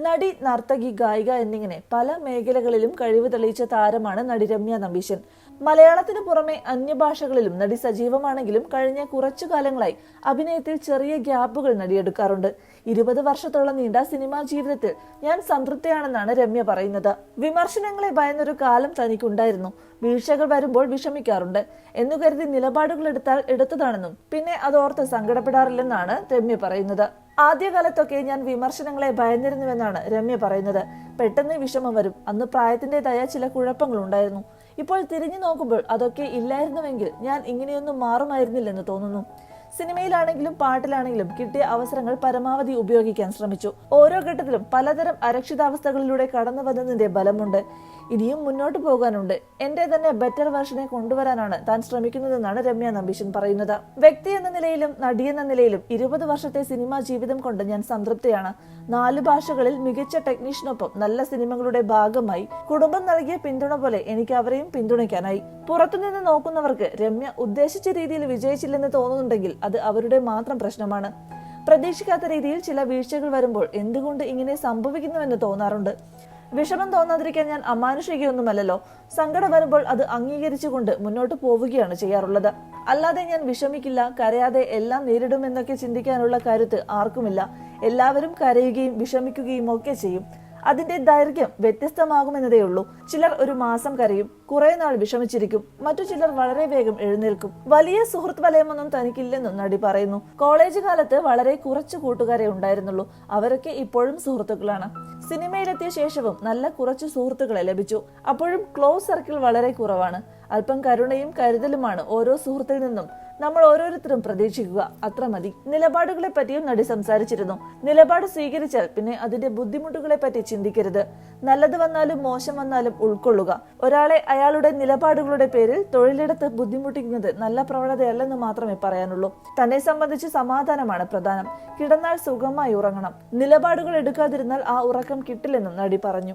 നടി നർത്തകി ഗായിക എന്നിങ്ങനെ പല മേഖലകളിലും കഴിവ് തെളിയിച്ച താരമാണ് നടി രമ്യ നമ്പീശൻ. മലയാളത്തിന് പുറമെ അന്യഭാഷകളിലും നടി സജീവമാണെങ്കിലും കഴിഞ്ഞ കുറച്ചു കാലങ്ങളായി അഭിനയത്തിൽ ചെറിയ ഗ്യാപ്പുകൾ നടിയെടുക്കാറുണ്ട്. ഇരുപത് വർഷത്തോളം നീണ്ട സിനിമാ ജീവിതത്തിൽ ഞാൻ സംതൃപ്തയാണെന്നാണ് രമ്യ പറയുന്നത്. വിമർശനങ്ങളെ ഭയന്നൊരു കാലം തനിക്കുണ്ടായിരുന്നു. വീഴ്ചകൾ വരുമ്പോൾ വിഷമിക്കാറുണ്ട്. എന്നു കരുതി നിലപാടുകൾ എടുത്താൽ എടുത്തതാണെന്നും പിന്നെ അതോർത്ത് സങ്കടപ്പെടാറില്ലെന്നാണ് രമ്യ പറയുന്നത്. ആദ്യകാലത്തൊക്കെ ഞാൻ വിമർശനങ്ങളെ ഭയന്നിരുന്നുവെന്നാണ് രമ്യ പറയുന്നത്. പെട്ടെന്ന് വിഷമം വരും. അന്ന് പ്രായത്തിന്റെതായ ചില കുഴപ്പങ്ങളുണ്ടായിരുന്നു. ഇപ്പോൾ തിരിഞ്ഞു നോക്കുമ്പോൾ അതൊക്കെ ഇല്ലായിരുന്നുവെങ്കിൽ ഞാൻ ഇങ്ങനെയൊന്നും മാറുമായിരുന്നില്ലെന്ന് തോന്നുന്നു. സിനിമയിലാണെങ്കിലും പാട്ടിലാണെങ്കിലും കിട്ടിയ അവസരങ്ങൾ പരമാവധി ഉപയോഗിക്കാൻ ശ്രമിച്ചു. ഓരോ ഘട്ടത്തിലും പലതരം അരക്ഷിതാവസ്ഥകളിലൂടെ കടന്നു വന്നതിന്റെ ബലമുണ്ട്. ഇനിയും മുന്നോട്ട് പോകാനുണ്ട്. എന്റെ തന്നെ ബെറ്റർ വേർഷനെ കൊണ്ടുവരാനാണ് താൻ ശ്രമിക്കുന്നതെന്നാണ് രമ്യ നമ്പീശൻ പറയുന്നത്. വ്യക്തി എന്ന നിലയിലും നടി എന്ന നിലയിലും ഇരുപത് വർഷത്തെ സിനിമാ ജീവിതം കൊണ്ട് ഞാൻ സംതൃപ്തിയാണ്. നാല് ഭാഷകളിൽ മികച്ച ടെക്നീഷ്യനൊപ്പം നല്ല സിനിമകളുടെ ഭാഗമായി കുടുംബം നൽകിയ പിന്തുണ പോലെ എനിക്ക് അവരെയും പിന്തുണയ്ക്കാനായി. പുറത്തുനിന്ന് നോക്കുന്നവർക്ക് രമ്യ ഉദ്ദേശിച്ച രീതിയിൽ വിജയിച്ചില്ലെന്ന് തോന്നുന്നുണ്ടെങ്കിൽ അത് അവരുടെ മാത്രം പ്രശ്നമാണ്. പ്രതീക്ഷിക്കാത്ത രീതിയിൽ ചില വീഴ്ചകൾ വരുമ്പോൾ എന്തുകൊണ്ട് ഇങ്ങനെ സംഭവിക്കുന്നുവെന്ന് തോന്നാറുണ്ട്. വിഷമം തോന്നാതിരിക്കാൻ ഞാൻ അമാനുഷികയൊന്നുമല്ലല്ലോ. സങ്കടം വരുമ്പോൾ അത് അംഗീകരിച്ചുകൊണ്ട് മുന്നോട്ട് പോവുകയാണ് ചെയ്യാറുള്ളത്. അല്ലാതെ ഞാൻ വിഷമിക്കില്ല കരയാതെ എല്ലാം നേരിടുമെന്നൊക്കെ ചിന്തിക്കാനുള്ള കരുത്ത് ആർക്കുമില്ല. എല്ലാവരും കരയുകയും വിഷമിക്കുകയും ഒക്കെ ചെയ്യും. അതിന്റെ ദൈർഘ്യം വ്യത്യസ്തമാകുമെന്നതേ ഉള്ളൂ. ചിലർ ഒരു മാസം കരയും കുറെ നാൾ വിഷമിച്ചിരിക്കും. മറ്റു ചിലർ വളരെ വേഗം എഴുന്നേൽക്കും. വലിയ സുഹൃത്ത് വലയമൊന്നും തനിക്കില്ലെന്നും നടി പറയുന്നു. കോളേജ് കാലത്ത് വളരെ കുറച്ച് കൂട്ടുകാരെ ഉണ്ടായിരുന്നുള്ളൂ. അവരൊക്കെ ഇപ്പോഴും സുഹൃത്തുക്കളാണ്. സിനിമയിലെത്തിയ ശേഷവും നല്ല കുറച്ച് സുഹൃത്തുക്കളെ ലഭിച്ചു. അപ്പോഴും ക്ലോസ് സർക്കിൾ വളരെ കുറവാണ്. അല്പം കരുണയും കരുതലുമാണ് ഓരോ സുഹൃത്തിൽ നിന്നും നമ്മൾ ഓരോരുത്തരും പ്രതീക്ഷിക്കുക. അത്ര മതി. നിലപാടുകളെ പറ്റിയും നടി സംസാരിച്ചിരുന്നു. നിലപാട് സ്വീകരിച്ചാൽ പിന്നെ അതിന്റെ ബുദ്ധിമുട്ടുകളെ പറ്റി ചിന്തിക്കരുത്. നല്ലത് വന്നാലും മോശം വന്നാലും ഉൾക്കൊള്ളുക. ഒരാളെ അയാളുടെ നിലപാടുകളുടെ പേരിൽ തൊഴിലിടത്ത് ബുദ്ധിമുട്ടിക്കുന്നത് നല്ല പ്രവണതയല്ലെന്ന് മാത്രമേ പറയാനുള്ളൂ. തന്നെ സംബന്ധിച്ച് സമാധാനമാണ് പ്രധാനം. കിടന്നാൽ സുഖമായി ഉറങ്ങണം. നിലപാടുകൾ എടുക്കാതിരുന്നാൽ ആ ഉറക്കം കിട്ടില്ലെന്നും നടി പറഞ്ഞു.